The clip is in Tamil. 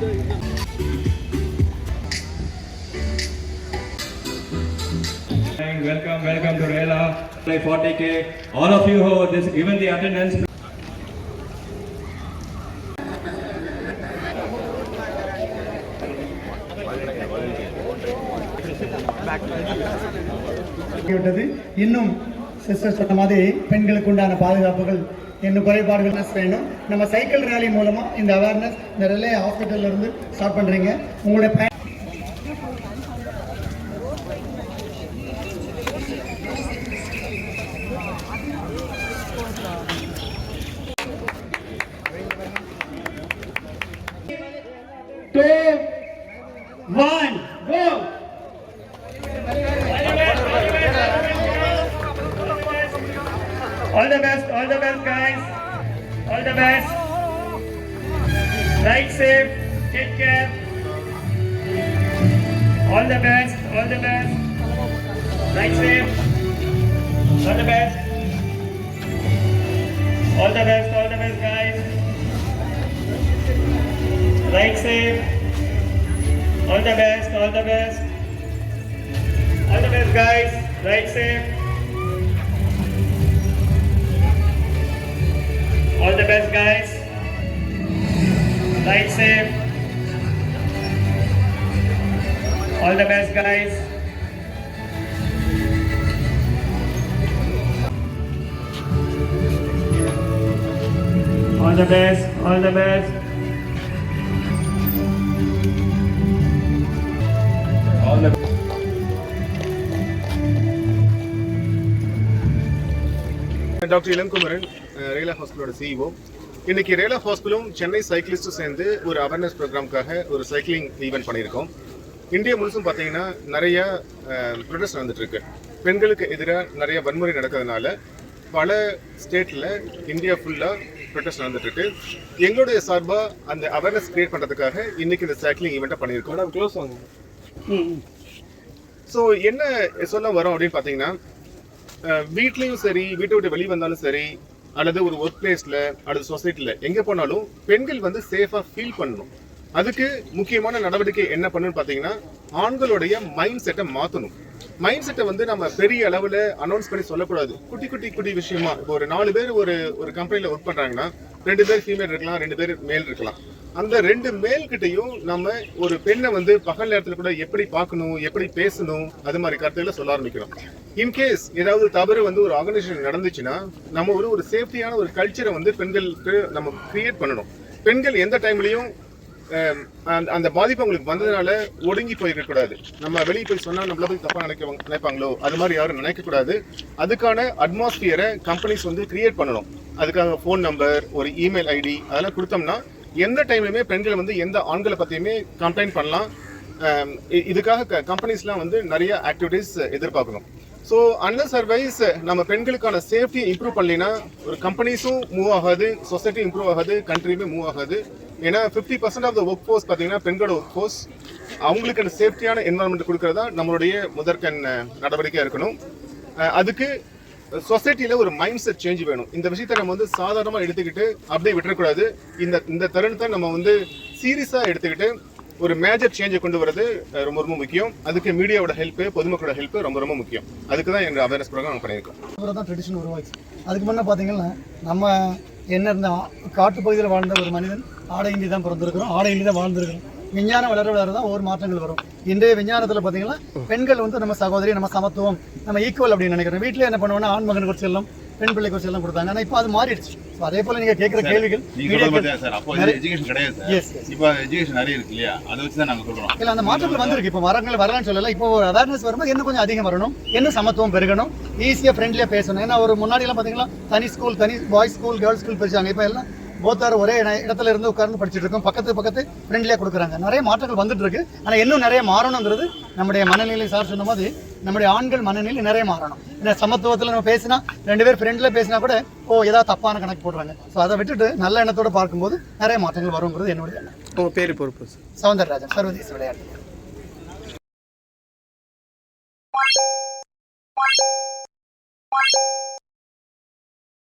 Welcome, welcome to Rela. Play 40k. All of you who this given the attendance. இன்னும் சிஸ்டர் சொன்ன மாதிரி பெண்களுக்கு உண்டான பாதுகாப்புகள் என்ன குறைபாடுகள் வேணும் நம்ம சைக்கிள் ரேலி மூலமா இந்த அவேர்னஸ் இந்த ரிலே ஹாஸ்பிட்டல்ல இருந்து ஸ்டார்ட் பண்றீங்க. உங்களுடைய பே two, one, the best, all the best, guys. All the best. Ride safe. Take care. All the best, all the best. Ride safe. All the best. All the best, all the best, guys. Ride safe. All the best, all the best. All the best, guys. Ride safe. safe. All the best, guys. All the best, all the best. All the best. Dr. Ilan Kumaran, uh, Rayla Hospital CEO. இன்னைக்கு ரேலா ஹாஸ்பிட்டலும் சென்னை சைக்கிளிஸ்டும் சேர்ந்து ஒரு அவேர்னஸ் ப்ரோக்ராம்க்காக ஒரு சைக்கிளிங் ஈவெண்ட் பண்ணியிருக்கோம். இந்தியா முழுசும் பார்த்தீங்கன்னா நிறைய ப்ரொடெஸ்ட் நடந்துட்டு இருக்கு பெண்களுக்கு எதிராக நிறைய வன்முறை நடக்கிறதுனால பல ஸ்டேட்டில் இந்தியா ஃபுல்லாக ப்ரொடெஸ்ட் நடந்துட்டு இருக்கு எங்களுடைய சார்பாக அந்த அவேர்னஸ் கிரியேட் பண்ணுறதுக்காக இன்னைக்கு இந்த சைக்கிளிங் ஈவெண்ட்டை பண்ணியிருக்கோம். க்ளோஸ் வாங்க. ஸோ என்ன சொல்ல வரோம் அப்படின்னு பார்த்தீங்கன்னா வீட்லயும் சரி வீட்டை விட்டு வெளியே வந்தாலும் சரி அல்லது ஒரு ஒர்க் பிளேஸ்ல அல்லது சொசைட்டில எங்க போனாலும் பெண்கள் வந்து சேஃபா ஃபீல் பண்ணணும். அதுக்கு முக்கியமான நடவடிக்கை என்ன பண்ணணும்னு பாத்தீங்கன்னா ஆண்களுடைய மைண்ட் செட்டை மாத்தணும். மைண்ட் செட்டை வந்து நம்ம பெரிய அளவுல அனௌன்ஸ் பண்ணி சொல்லக்கூடாது. குட்டி குட்டி குட்டி விஷயமா. இப்போ ஒரு நாலு பேர் ஒரு ஒரு கம்பெனில ஒர்க் பண்றாங்கன்னா ரெண்டு பேர் ஃபீமேல் இருக்கலாம் ரெண்டு பேர் மேல் இருக்கலாம். அந்த ரெண்டு மேல்கிட்டையும் நம்ம ஒரு பெண்ணை வந்து பகல் நேரத்துல கூட எப்படி பார்க்கணும் எப்படி பேசணும் அது மாதிரி கருத்துக்களை சொல்ல ஆரம்பிக்கிறோம். இன்கேஸ் ஏதாவது தவறு வந்து ஒரு ஆர்கனைசேஷன் நடந்துச்சுன்னா நம்ம ஒரு ஒரு சேஃப்டியான ஒரு கல்ச்சரை வந்து பெண்களுக்கு நம்ம கிரியேட் பண்ணணும். பெண்கள் எந்த டைம்லயும் அந்த- அந்த பாதிப்பு அவங்களுக்கு வந்ததுனால ஒடுங்கி போயிருக்க கூடாது. நம்ம வெளியே போய் சொன்னா நம்மள போய் தப்பா நினைக்க நினைப்பாங்களோ? அது மாதிரி யாரும் நினைக்க கூடாது. அதுக்கான அட்மாஸ்பியரை கம்பெனிஸ் வந்து கிரியேட் பண்ணணும். அதுக்காக ஃபோன் நம்பர் ஒரு இமெயில் ஐடி அதெல்லாம் கொடுத்தோம்னா எந்த டைம்லையுமே பெண்கள் வந்து எந்த ஆண்களை பற்றியுமே கம்ப்ளைண்ட் பண்ணலாம். இ- இதுக்காக கம்பெனிஸ்லாம் வந்து நிறைய ஆக்டிவிட்டீஸ் எதிர்பார்க்கணும். ஸோ அன்லஸ் சர்வைஸ் நம்ம பெண்களுக்கான சேஃப்டியை இம்ப்ரூவ் பண்ணலைன்னா ஒரு கம்பெனிஸும் மூவ் ஆகாது சொசைட்டி இம்ப்ரூவ் ஆகாது கண்ட்ரியுமே மூவ் ஆகாது. ஏன்னா fifty percent of the work force பார்த்தீங்கன்னா பெண்களோட ஒர்க் ஃபோர்ஸ் அவங்களுக்கு அந்த சேஃப்டியான என்வரன்மெண்ட் கொடுக்கறதா நம்மளுடைய முதற்கண் நடவடிக்கையாக இருக்கணும். அதுக்கு சொசைட்டில ஒரு மைண்ட் செட் சேஞ்ச் வேணும். இந்த விஷயத்தை நம்ம வந்து சாதாரணமாக எடுத்துக்கிட்டு அப்படியே விட்டுறக்கூடாது. இந்த இந்த தருணத்தை நம்ம வந்து சீரியஸாக எடுத்துக்கிட்டு ஒரு மேஜர் சேஞ்சை கொண்டு வரது ரொம்ப ரொம்ப முக்கியம். அதுக்கு மீடியாவோட ஹெல்ப்பு பொதுமக்களோட ஹெல்ப்பு ரொம்ப ரொம்ப முக்கியம். அதுக்கு தான் எங்கள் அவேர்னஸ் ப்ரோக்ராம் நாங்கள் பண்ணியிருக்கோம் அப்புறம் தான் ட்ரெடிஷன் உருவாச்சு அதுக்கு முன்னே பார்த்தீங்கன்னா நம்ம என்ன இருந்த காட்டு பகுதியில் வாழ்ந்த ஒரு மனிதன் ஆடை தான் பிறந்திருக்கிறோம். ஆடை தான் வாழ்ந்திருக்கிறோம். விஞ்ஞானம் வளர வளர தான் ஒவ்வொரு மாற்றங்கள் வரும். இன்றைய விஞ்ஞானத்தில் பார்த்தீங்கன்னா பெண்கள் வந்து நம்ம சகோதரி நம்ம சமத்துவம் நம்ம ஈக்குவல் அப்படின்னு நினைக்கிறோம். வீட்டில் என்ன பண்ணுவோம்னா ஆண் மகன் குறிச்சு எல்லாம் பெண் பிள்ளை குறிச்சு எல்லாம் கொடுத்தாங்க. ஆனால் இப்போ அது மாறிடுச்சு. ஸோ அதே போல் நீங்கள் கேட்குற கேள்விகள் இல்ல அந்த மாற்றங்கள் வந்திருக்கு. இப்போ வரங்கள் வரலாம்னு சொல்லல. இப்போ அவேர்னஸ் வரும்போது இன்னும் கொஞ்சம் அதிகம் வரணும். இன்னும் சமத்துவம் பெருகணும்? ஈஸியாக ஃப்ரெண்ட்லியாக பேசணும். ஏன்னா ஒரு முன்னாடி எல்லாம் பார்த்தீங்கன்னா தனி ஸ்கூல் தனி பாய்ஸ் ஸ்கூல் கேர்ள்ஸ் ஸ்கூல் பிரிச்சாங்க இப்போ எல்லாம் போத்தார் ஒரே இட- இடத்துல இருந்து உட்கார்ந்து படிச்சுட்டு இருக்கோம். பக்கத்து பக்கத்து ஃப்ரெண்ட்லியாக கொடுக்குறாங்க. நிறைய மாற்றங்கள் வந்துட்டு இருக்கு. ஆனால் இன்னும் நிறைய மாறணுங்கிறது நம்முடைய மனநிலை சார் சொன்ன மாதிரி நம்முடைய ஆண்கள் மனநிலை நிறைய மாறணும். ஏன்னா சமத்துவத்தில் நம்ம பேசினா ரெண்டு பேர் ஃப்ரெண்டில் பேசினா கூட ஓ ஏதாவது தப்பான கணக்கு போடுறாங்க. ஸோ அதை விட்டுட்டு நல்ல எண்ணத்தோட பார்க்கும்போது நிறைய மாற்றங்கள் வருங்கிறது என்னுடைய எண்ணம். உங்க பேரு பொறுப்பு சவுந்தரராஜன் சர்வதேச விளையாட்டு.